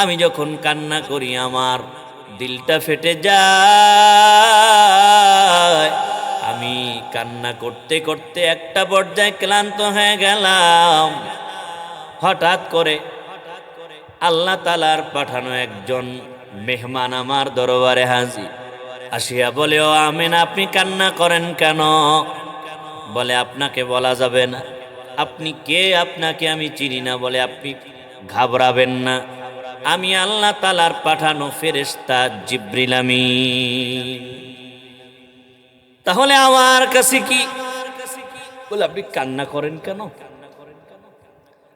আমি যখন কান্না করি, আমার দিলটা ফেটে যায়। আমি কান্না করতে করতে একটা পর্যায়ে ক্লান্ত হয়ে গেলাম। হঠাৎ করে আল্লাহ তালার পাঠানো একজন মেহমান আমার দরবারে হাজি আসিয়া বলে, ও আমেন, আপনি কান্না করেন কেন? বলে, আপনাকে বলা যাবে না। আপনি কে? আপনাকে আমি চিনি না। বলে, আপনি ঘাবড়াবেন না। আমি আল্লাহ তালার পাঠানো ফেরেস্তা জিব্রিল আমিন। তাহলে আমার কাছে কি? বলে, আপনি কান্না করেন কেন?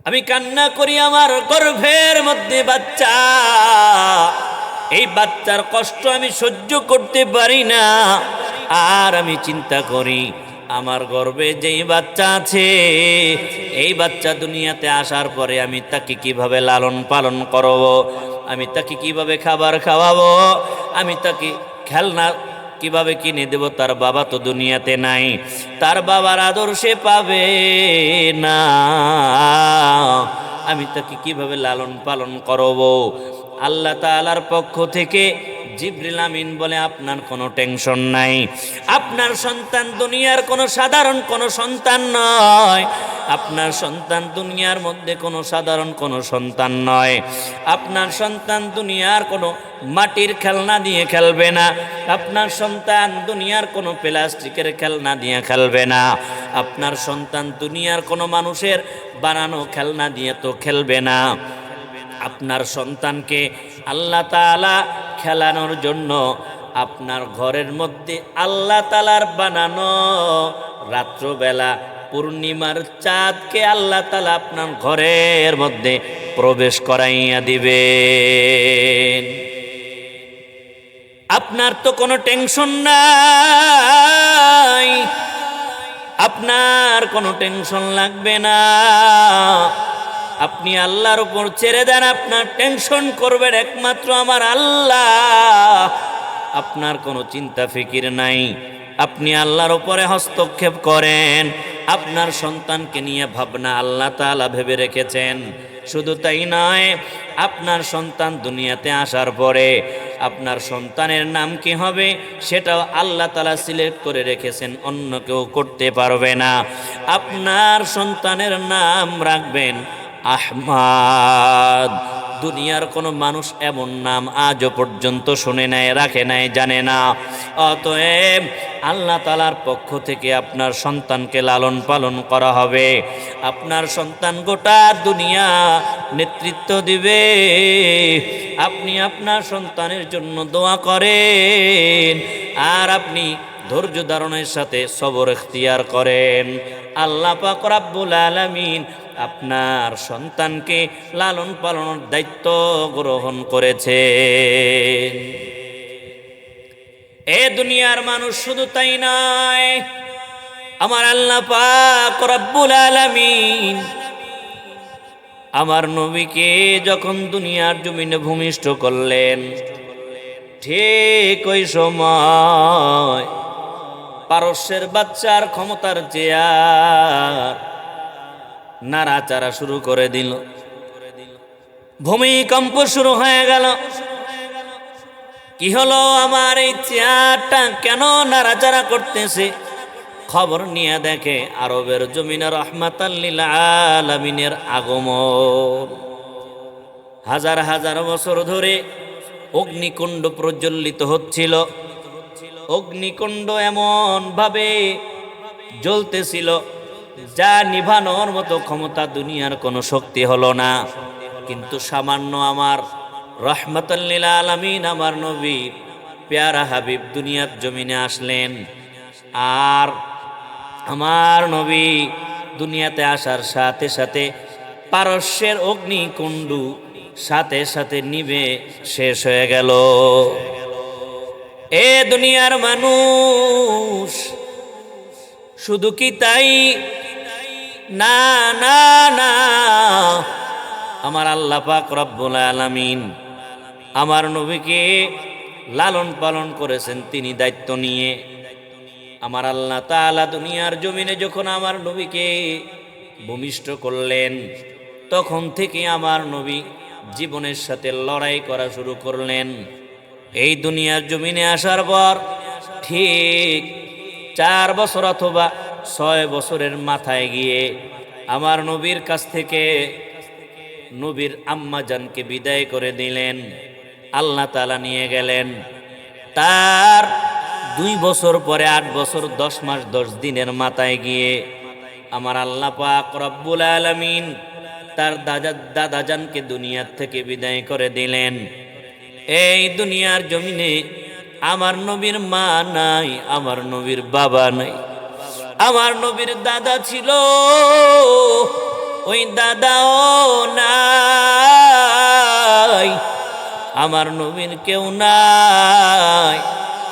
আমি কান্না করি আমার গর্ভের মধ্যে বাচ্চা। এই বাচ্চার কষ্ট আমি সহ্য করতে পারি না। আর আমি চিন্তা করি আমার গর্বে যেই বাচ্চা আছে, এই বাচ্চা দুনিয়াতে আসার পরে আমি তাকে কীভাবে লালন পালন করব, আমি তাকে কীভাবে খাবার খাওয়াবো, আমি তাকে খেলনা কীভাবে কিনে দেব, তার বাবা তো দুনিয়াতে নাই, তার বাবার আদর্শে পাবে না। আমি তাকে কীভাবে লালন পালন করব? আল্লাহ তালার পক্ষ থেকে জিব্রিল আমিন বলে, আপনার কোনো টেনশন নাই। আপনার সন্তান দুনিয়ার কোনো সাধারণ কোনো সন্তান নয়। আপনার সন্তান দুনিয়ার মধ্যে কোনো সাধারণ কোনো সন্তান নয়। আপনার সন্তান দুনিয়ার কোনো মাটির খেলনা দিয়ে খেলবে না। আপনার সন্তান দুনিয়ার কোনো প্লাস্টিকের খেলনা দিয়ে খেলবে না। আপনার সন্তান দুনিয়ার কোনো মানুষের বানানো খেলনা দিয়ে তো খেলবে না। আপনার সন্তানকে আল্লাহ তালা খেলানোর জন্য আপনার ঘরের মধ্যে আল্লাহ তালার বানানো রাত্রবেলা পূর্ণিমার চাঁদকে আল্লাহ তালা আপনার ঘরের মধ্যে প্রবেশ করাইয়া দিবেন। আপনার তো কোনো টেনশন নাই। আপনার কোনো টেনশন লাগবে না। আপনি আল্লাহর উপর ছেড়ে দেন, আপনার টেনশন করবেন একমাত্র আমার আল্লাহ। আপনার কোনো চিন্তা ফিকির নাই। আপনি আল্লাহর উপরে হস্তক্ষেপ করেন। আপনার সন্তানকে নিয়ে ভাবনা আল্লাহ তাআলা ভেবে রেখেছেন। শুধু তাই নয়, আপনার সন্তান দুনিয়াতে আসার পরে আপনার সন্তানের নাম কি হবে সেটাও আল্লাহ তালা সিলেক্ট করে রেখেছেন, অন্য কেউ করতে পারবে না। আপনার সন্তানের নাম রাখবেন। আহমাদ। দুনিয়ার কোনো মানুষ এমন নাম আজও পর্যন্ত শুনে নেয় রাখে নাই, জানে না। অতএব আল্লাহ তালার পক্ষ থেকে আপনার সন্তানকে লালন পালন করা হবে। আপনার সন্তান গোটা দুনিয়া নেতৃত্ব দিবে। আপনি আপনার সন্তানের জন্য দোয়া করেন। আর আপনি ধৈর্য ধারণের সাথে সবর এখতিয়ার করেন। আল্লাহ পাক রাব্বুল আলামিন আপনার সন্তানকে লালন পালনের দায়িত্ব গ্রহণ করেছে এ দুনিয়ার মানুষ শুধু তাই নয়, আমার আল্লাহ পাক রব্বুল আলামিন আমার নবীকে যখন দুনিয়ার জমিনে ভূমিষ্ঠ করলেন, ঠিক ওই সময় পারস্যের বাচ্চার ক্ষমতার চেয়ার। নাড়াচাড়া শুরু করে দিল। ভূমিকম্প শুরু হয়ে গেল। কি হলো আমার এই চেয়ারটা? কেন নাড়াচাড়া করতেছে? খবর নিয়ে দেখে আরবের জমিনে রহমাতাল্লিল আলমিনের আগমন। হাজার হাজার বছর ধরে অগ্নিকুণ্ড প্রজ্বলিত হচ্ছিল। অগ্নিকুণ্ড এমন ভাবে জ্বলতেছিল যা নিভানোর মতো ক্ষমতা দুনিয়ার কোনো শক্তি হলো না। কিন্তু সামান্য আমার রহমতাল্লিল আলমিন, আমার নবী পেয়ারা হাবিব দুনিয়ার জমিনে আসলেন। আর আমার নবী দুনিয়াতে আসার সাথে সাথে পারস্যের অগ্নিকুণ্ডু সাথে সাথে নিবে শেষ হয়ে গেল। এ দুনিয়ার মানুষ, শুধু কি তাই? না না না। আমার আল্লাহ পাক রব্বুল আলামিন আমার নবীকে লালন পালন করেছেন, তিনি দায়িত্ব নিয়ে। আমার আল্লাহ তাআলা দুনিয়ার জমিনে যখন আমার নবীকে ভূমিষ্ঠ করলেন, তখন থেকে আমার নবী জীবনের সাথে লড়াই করা শুরু করলেন। এই দুনিয়ার জমিনে আসার পর ঠিক চার বছর অথবা ছয় বছরের মাথায় গিয়ে আমার নবীর কাছ থেকে নবীর আম্মাজানকে বিদায় করে দিলেন, আল্লাহ তালা নিয়ে গেলেন। তার দুই বছর পরে আট বছর, দশ মাস, দশ দিনের মাথায় গিয়ে আমার আল্লাহ পাক রব্বুল আলমিন তার দাদা দাদাজানকে দুনিয়ার থেকে বিদায় করে দিলেন। এই দুনিয়ার জমিনে আমার নবীর মা নাই, আমার নবীর বাবা নাই। আমার নবীর দাদা ছিল, ওই দাদাও নাই। আমার নবীর কেউ নাই,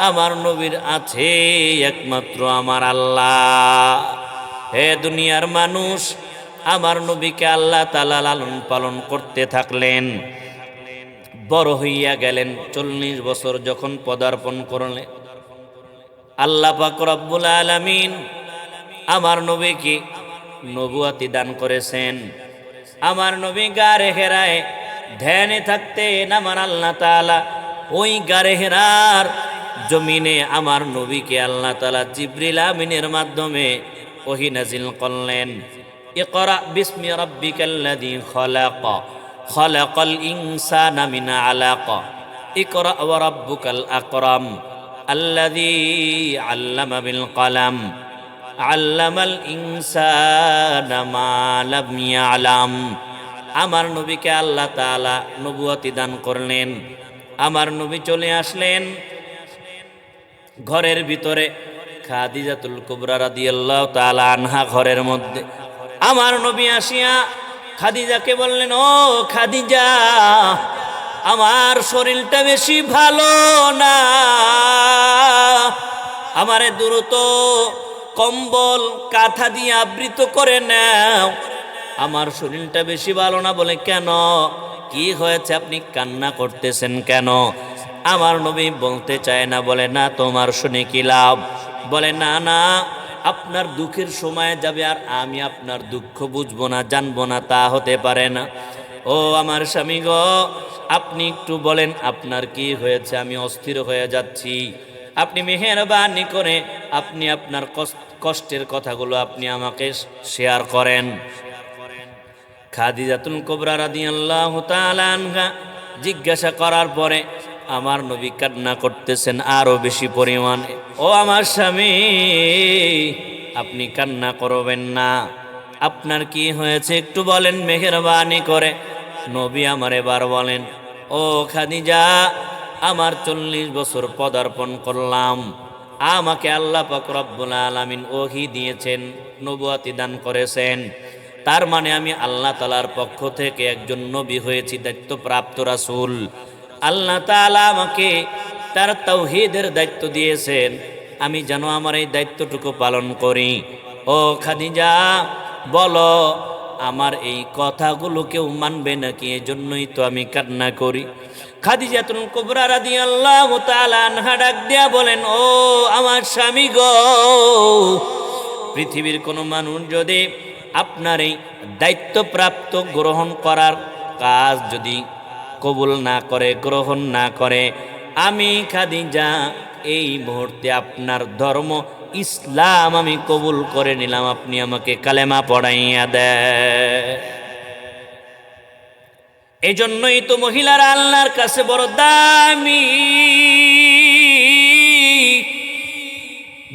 আমার নবীর আছে একমাত্র আমার আল্লাহ। হে দুনিয়ার মানুষ, আমার নবীকে আল্লাহ তালা লালন পালন করতে থাকলেন। বড় হইয়া গেলেন চল্লিশ বছর যখন পদার্পণ করলেন আল্লাহ পাক রব্বুল আলামিন আমার নবীকে নবুয়াতি দান করেছেন। আমার নবী গারে হেরায় ধ্যানে থাকতেন আমার আল্লাহ তাআলা ওই গারে হেরার জমিনে আমার নবীকে আল্লাহ তাআলা জিব্রিল আমিনের মাধ্যমে ওহি নাজিল করলেন। ইকরা বিসমি রাব্বিকাল্লাযী খলাক। খলাকাল ইনসানা মিন আলাকা। ইকরা ওয়া রাব্বুকাল আকরাম। আল্লাযী আল্লামা বিল কলাম। আল্লামাল ইনসানা মা আমার নবীকে আল্লাহ তাআলা নবুয়তি দান করলেন। আমার নবী চলে আসলেন। ঘরের ভিতরে খাদিজাতুল কুবরা আল্লাহ তাআলা আনহা ঘরের মধ্যে। আমার নবী আসিয়া খাদিজাকে বললেন, ও খাদিজা, আমার শরীরটা বেশি ভালো না। আমারে দ্রুত কম্বল, কাঁথা দিয়ে আবৃত করে নাও। আমার শরীরটা বেশি ভালো না বলে কেন? কি হয়েছে আপনি কান্না করতেছেন কেন? আমার নবী বলতে চায় না, বলে, না, তোমার শুনে কি লাভ? বলে, না না আপনার দুঃখের সময় যাবে আর আমি আপনার দুঃখ বুঝব না, জানব না, তা হতে পারে না। ও আমার স্বামী গো, আপনি একটু বলেন আপনার কি হয়েছে? আমি অস্থির হয়ে যাচ্ছি। আপনি মেহেরবানি করে আপনি আপনার কষ্ট- কষ্টের কথাগুলো আপনি আমাকে শেয়ার করেন। খাদিজাতুল কোবরা রাদিয়াল্লাহু তাআলা আনহা জিজ্ঞাসা করার পরে আমার নবী কান্না করতেছেন আরও বেশি পরিমাণে। ও আমার স্বামী, আপনি কান্না করবেন না। আপনার কি হয়েছে একটু বলেন মেহেরবানি করে। নবী আমার এবার বলেন, ও খাদিজা, আমার চল্লিশ বছর পদার্পণ করলাম। আমাকে আল্লাহ রব্বুল আলামিন ওহি দিয়েছেন, নবুয়াতি দান করেছেন। তার মানে আমি আল্লাহ তালার পক্ষ থেকে একজন নবী হয়েছি, দায়িত্বপ্রাপ্ত রাসূল। আল্লাহ তাআলা আমাকে তার তৌহিদের দায়িত্ব দিয়েছেন। আমি যেন আমার এই দায়িত্বটুকু পালন করি। ও খাদিজা, বলো, আমার এই কথাগুলো কেউ মানবে নাকি? এজন্যই তো আমি কান্না করি। খাদিজাতুল কুবরা রাদিয়াল্লাহু তাআলা আনহা ডাক দিয়া বলেন, ও আমার স্বামী গো, পৃথিবীর কোনো মানুষ যদি আপনার এই দায়িত্বপ্রাপ্ত গ্রহণ করার কাজ যদি কবুল না করে, গ্রহণ না করে। আমি খাদিজা, এই মুহূর্তে আপনার ধর্ম, ইসলাম আমি কবুল করে নিলাম। আপনি আমাকে কালেমা পড়াইয়া দেয় এই জন্যই তো মহিলারা আল্লাহর কাছে বড় দামি।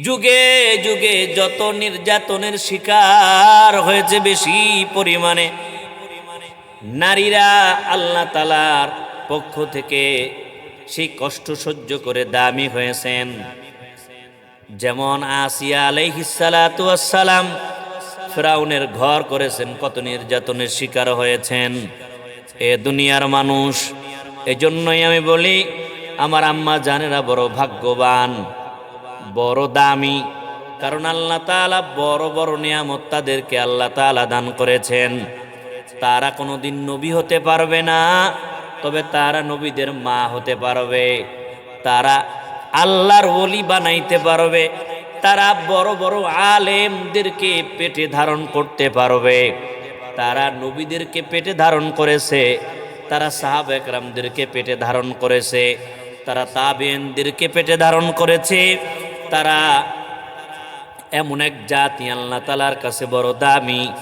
যুগে যুগে যত নির্যাতনের শিকার হয়েছে বেশি পরিমাণে। নারীরা আল্লাহ তালার পক্ষ থেকে সেই কষ্ট সহ্য করে দামি হয়েছেন। যেমন আসিয়া আলাইহিসালাম ফেরাউনের ঘর করেছেন, কত নির্যাতনের শিকার হয়েছেন। এ দুনিয়ার মানুষ, এজন্যই আমি বলি, আমার আম্মা জানেরা বড় ভাগ্যবান, বড় দামি, কারণ আল্লাহ তাআলা বড় বড় নিয়ামত তাদেরকে আল্লাহ তাআলা দান করেছেন। তারা কোনোদিন নবী হতে পারবে না, তবে তারা নবীদের মা হতে পারবে। তারা আল্লাহর ওলি বানাইতে পারবে। তারা বড় বড় আলেমদেরকে পেটে ধারণ করতে পারবে। তারা নবীদেরকে পেটে ধারণ করেছে, তারা সাহাব একরামদেরকে পেটে ধারণ করেছে, তারা তাবেনদেরকে পেটে ধারণ করেছে। তারা এমন এক জাতি, আল্লাহ তালার কাছে বড় দামি।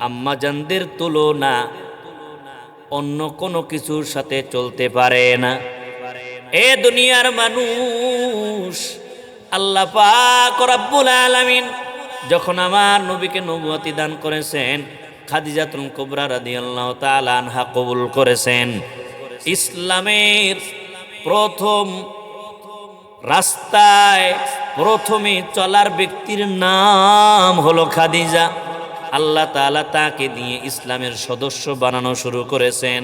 আম্মাজানদের তুলনা অন্য কোনো কিছুর সাথে চলতে পারে না। এ দুনিয়ার মানুষ, আল্লাহ পাক রব্বুল আলামিন যখন আমার নবীকে নবুয়তি দান করেছেন, খাদিজাতুল কুবরা রাদিয়াল্লাহু তাআলা আনহা কবুল করেছেন। ইসলামের প্রথম রাস্তায় প্রথমে চলার ব্যক্তির নাম হলো খাদিজা। আল্লাহ তালা তাকে দিয়ে ইসলামের সদস্য বানানো শুরু করেছেন।